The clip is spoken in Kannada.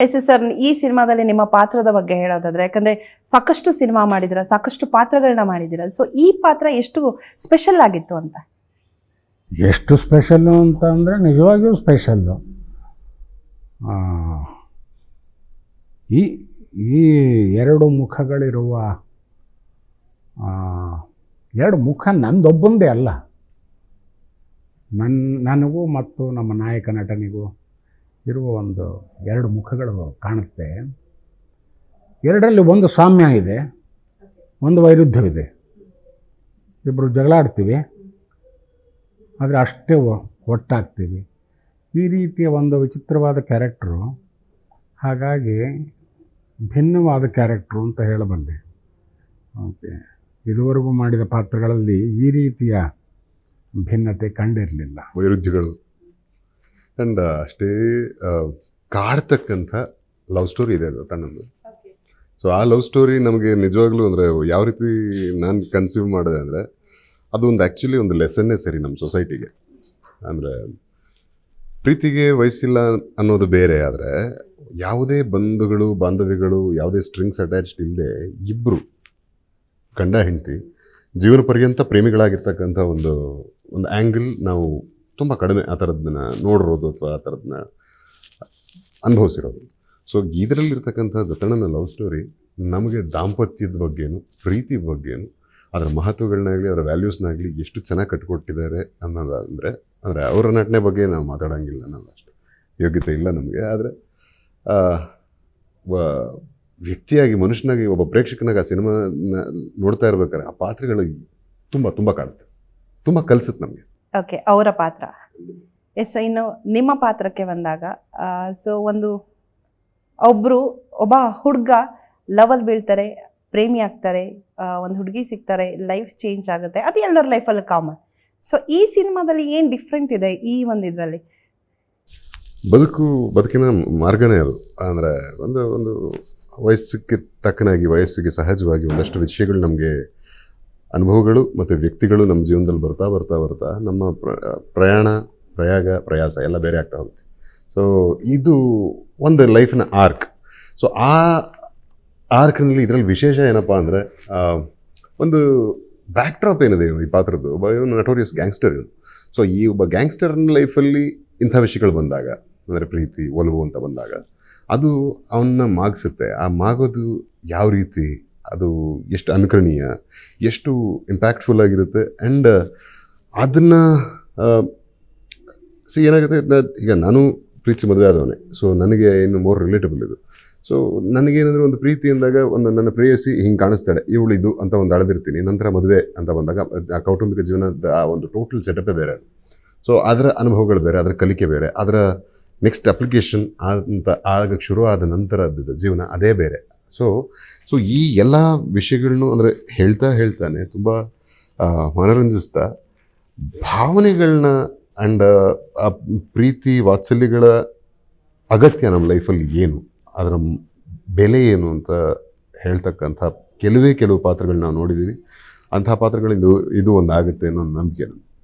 ಎಸ್ ಎಸ್ ಸರ್ ಈ ಸಿನಿಮಾದಲ್ಲಿ ನಿಮ್ಮ ಪಾತ್ರದ ಬಗ್ಗೆ ಹೇಳೋದಾದ್ರೆ, ಯಾಕಂದ್ರೆ ಸಾಕಷ್ಟು ಸಿನಿಮಾ ಮಾಡಿದಿರ, ಸಾಕಷ್ಟು ಪಾತ್ರಗಳನ್ನ ಮಾಡಿದಿರ. ಸೊ ಈ ಪಾತ್ರ ಎಷ್ಟು ಸ್ಪೆಷಲ್ ಆಗಿತ್ತು ಅಂತ? ಎಷ್ಟು ಸ್ಪೆಷಲ್ಲು ಅಂತ ಅಂದರೆ ನಿಜವಾಗಿಯೂ ಸ್ಪೆಷಲ್ಲು ಈ ಈ ಎರಡು ಮುಖಗಳಿರುವ ಎರಡು ಮುಖ ನಂದೊಬ್ಬಂದೇ ಅಲ್ಲ. ನನ್ನ ನನಗೂ ಮತ್ತು ನಮ್ಮ ನಾಯಕ ನಟನಿಗೂ ಇರುವ ಒಂದು ಎರಡು ಮುಖಗಳು ಕಾಣುತ್ತೆ. ಎರಡರಲ್ಲಿ ಒಂದು ಸಾಮ್ಯ ಇದೆ, ಒಂದು ವೈರುಧ್ಯವಿದೆ ಇಬ್ಬರು ಜಗಳಾಡ್ತೀವಿ, ಆದರೆ ಅಷ್ಟೇ ಒಟ್ಟಾಗ್ತೀವಿ. ಈ ರೀತಿಯ ಒಂದು ವಿಚಿತ್ರವಾದ ಕ್ಯಾರೆಕ್ಟ್ರು ಹಾಗಾಗಿ ಭಿನ್ನವಾದ ಕ್ಯಾರೆಕ್ಟ್ರು ಅಂತ ಹೇಳಬಲ್ಲೆ. ಓಕೆ, ಇದುವರೆಗೂ ಮಾಡಿದ ಪಾತ್ರಗಳಲ್ಲಿ ಈ ರೀತಿಯ ಭಿನ್ನತೆ ಕಂಡಿರಲಿಲ್ಲ. ವೈರುಧ್ಯಗಳು ಆ್ಯಂಡ್ ಅಷ್ಟೇ ಕಾಡ್ತಕ್ಕಂಥ ಲವ್ ಸ್ಟೋರಿ ಇದೆ ಅದು ತನ್ನದು. ಸೊ ಆ ಲವ್ ಸ್ಟೋರಿ ನಮಗೆ ನಿಜವಾಗ್ಲೂ ಅಂದರೆ ಯಾವ ರೀತಿ ನಾನು ಕನ್ಸೀವ್ ಮಾಡಿದೆ ಅಂದರೆ ಅದು ಒಂದು ಆ್ಯಕ್ಚುಲಿ ಒಂದು ಲೆಸನ್ನೇ ಸರಿ ನಮ್ಮ ಸೊಸೈಟಿಗೆ ಅಂದರೆ ಪ್ರೀತಿಗೆ ವಯಸ್ಸಿಲ್ಲ ಅನ್ನೋದು ಬೇರೆ ಆದರೆ ಯಾವುದೇ ಬಂಧುಗಳು ಬಾಂಧವ್ಯಗಳು ಯಾವುದೇ ಸ್ಟ್ರಿಂಗ್ಸ್ ಅಟ್ಯಾಚ್ಡ್ ಇಲ್ಲದೆ ಇಬ್ಬರು ಗಂಡ ಹೆಂಡತಿ ಜೀವನ ಪರ್ಯಂತ ಪ್ರೇಮಿಗಳಾಗಿರ್ತಕ್ಕಂಥ ಒಂದು ಒಂದು ಆ್ಯಂಗಲ್ ನಾವು ತುಂಬ ಕಡಿಮೆ ಆ ಥರದನ್ನ ನೋಡಿರೋದು ಅಥವಾ ಆ ಥರದನ್ನ ಅನುಭವಿಸಿರೋದು. ಸೊ ಇದರಲ್ಲಿರ್ತಕ್ಕಂಥ ದತ್ತಣ್ಣನ ಲವ್ ಸ್ಟೋರಿ ನಮಗೆ ದಾಂಪತ್ಯದ ಬಗ್ಗೆನು, ಪ್ರೀತಿ ಬಗ್ಗೆನು, ಅದರ ಮಹತ್ವಗಳನ್ನಾಗಲಿ, ಅದರ ವ್ಯಾಲ್ಯೂಸ್ನಾಗಲಿ ಎಷ್ಟು ಚೆನ್ನಾಗಿ ಕಟ್ಕೊಟ್ಟಿದ್ದಾರೆ ಅನ್ನೋದಾದರೆ, ಅಂದರೆ ಅವರ ನಟನೆ ಬಗ್ಗೆ ನಾವು ಮಾತಾಡೋಂಗಿಲ್ಲ ನಾವು ಯೋಗ್ಯತೆ ಇಲ್ಲ ನಮಗೆ, ಆದರೆ ವ್ಯಕ್ತಿಯಾಗಿ, ಮನುಷ್ಯನಾಗಿ ಒಬ್ಬ ಪ್ರೇಕ್ಷಕನಾಗಿ ಆ ಸಿನಿಮಾನ ನೋಡ್ತಾ ಇರ್ಬೇಕಾದ್ರೆ ಆ ಪಾತ್ರಗಳು ತುಂಬ ತುಂಬ ಕಾಣುತ್ತೆ. ತುಂಬ ಕಲಿಸುತ್ತೆ ನಮಗೆ. ಓಕೆ ಅವರ ಪಾತ್ರ. ಎಸ್ ಇನ್ನು ನಿಮ್ಮ ಪಾತ್ರಕ್ಕೆ ಬಂದಾಗ ಸೊ ಒಂದು ಒಬ್ಬರು ಒಬ್ಬ ಹುಡುಗ ಲವಲ್ ಬೀಳ್ತಾರೆ, ಪ್ರೇಮಿ ಆಗ್ತಾರೆ ಒಂದು ಹುಡುಗಿ ಸಿಗ್ತಾರೆ ಲೈಫ್ ಚೇಂಜ್ ಆಗುತ್ತೆ. ಅದು ಎಲ್ಲರ ಲೈಫಲ್ಲಿ ಕಾಮನ್ ಸೊ ಈ ಸಿನಿಮಾದಲ್ಲಿ ಏನು ಡಿಫ್ರೆಂಟ್ ಇದೆ ಈ ಒಂದು ಇದರಲ್ಲಿ? ಬದುಕು, ಬದುಕಿನ ಮಾರ್ಗನೇ ಅದು. ಅಂದರೆ, ಒಂದು ಒಂದು ವಯಸ್ಸಿಗೆ ತಕ್ಕನಾಗಿ, ವಯಸ್ಸಿಗೆ ಸಹಜವಾಗಿ ಒಂದಷ್ಟು ವಿಷಯಗಳು ನಮಗೆ ಅನುಭವಗಳು ಮತ್ತು ವ್ಯಕ್ತಿಗಳು ನಮ್ಮ ಜೀವನದಲ್ಲಿ ಬರ್ತಾ ಬರ್ತಾ ಬರ್ತಾ ನಮ್ಮ ಪ್ರ- ಪ್ರಯಾಣ, ಪ್ರಯಾಗ, ಪ್ರಯಾಸ ಎಲ್ಲ ಬೇರೆ ಆಗ್ತಾ ಹೋಗುತ್ತೆ. ಸೊ ಇದು ಒಂದು ಲೈಫ್ನ ಆರ್ಕ್. ಸೊ ಆ ಆರ್ಕ್ನಲ್ಲಿ ಇದರಲ್ಲಿ ವಿಶೇಷ ಏನಪ್ಪ ಅಂದರೆ ಒಂದು ಬ್ಯಾಕ್ಡ್ರಾಪ್ ಏನಿದೆ ಈ ಪಾತ್ರದ್ದು. ಒಬ್ಬ ಇವನು ನಟೋರಿಯಸ್ ಗ್ಯಾಂಗ್ಸ್ಟರ್ ಇವನು. ಸೊ ಈ ಒಬ್ಬ ಗ್ಯಾಂಗ್ಸ್ಟರ್ನ ಲೈಫಲ್ಲಿ ಇಂಥ ವಿಷಯಗಳು ಬಂದಾಗ, ಅಂದರೆ ಪ್ರೀತಿ, ಒಲವು ಅಂತ ಬಂದಾಗ, ಅದು ಅವನ್ನ ಮಾಗಿಸುತ್ತೆ. ಆ ಮಾಗೋದು ಯಾವ ರೀತಿ? ಅದು ಎಷ್ಟು ಅನುಕರಣೀಯ, ಎಷ್ಟು ಇಂಪ್ಯಾಕ್ಟ್ಫುಲ್ ಆಗಿರುತ್ತೆ ಆ್ಯಂಡ್ ಅದನ್ನು ಸಿ ಏನಾಗುತ್ತೆ ಈಗ ನಾನು ಪ್ರೀತಿ ಮದುವೆ ಆದವನೇ ಸೊ ನನಗೆ ಇನ್ನು ಮೋರ್ ರಿಲೇಟಬಲ್ ಇದು. ಸೊ ನನಗೇನಾದರೂ ಒಂದು ಪ್ರೀತಿ ಅಂದಾಗ ಒಂದು ನನ್ನ ಪ್ರೇಯಸಿ ಹಿಂಗೆ ಕಾಣಿಸ್ತಾಳೆ ಇವಳು ಇದು ಅಂತ ಒಂದು ಅಳೆದಿರ್ತೀನಿ, ನಂತರ ಮದುವೆ ಅಂತ ಬಂದಾಗ ಆ ಕೌಟುಂಬಿಕ ಜೀವನದ ಆ ಒಂದು ಟೋಟಲ್ ಸೆಟಪೇ ಬೇರೆ ಅದು. ಸೊ ಅದರ ಅನುಭವಗಳು ಬೇರೆ, ಅದರ ಕಲಿಕೆ ಬೇರೆ, ಅದರ ನೆಕ್ಸ್ಟ್ ಅಪ್ಲಿಕೇಶನ್ ಅಂತ ಆಗ ಶುರು ಆದ ನಂತರದ ಜೀವನ ಅದೇ ಬೇರೆ. ಸೊ ಸೊ ಈ ಎಲ್ಲ ವಿಷಯಗಳನ್ನು ಅಂದರೆ ಹೇಳ್ತಾ ಹೇಳ್ತಾನೆ ತುಂಬ ಮನರಂಜಿಸ್ತಾ ಭಾವನೆಗಳನ್ನ ಆ್ಯಂಡ್ ಆ, ಪ್ರೀತಿ, ವಾತ್ಸಲ್ಯಗಳ ಅಗತ್ಯ ನಮ್ಮ ಲೈಫಲ್ಲಿ ಏನು? ಅದರ ಬೆಲೆ ಏನು ಅಂತ ಹೇಳ್ತಕ್ಕಂಥ ಕೆಲವೇ ಕೆಲವು ಪಾತ್ರಗಳನ್ನ ನಾವು ನೋಡಿದ್ದೀವಿ ಅಂಥ ಪಾತ್ರಗಳಿಂದ ಇದು ಒಂದು ಆಗುತ್ತೆ ಅನ್ನೋ ನಂಬಿಕೆ ನನಗೆ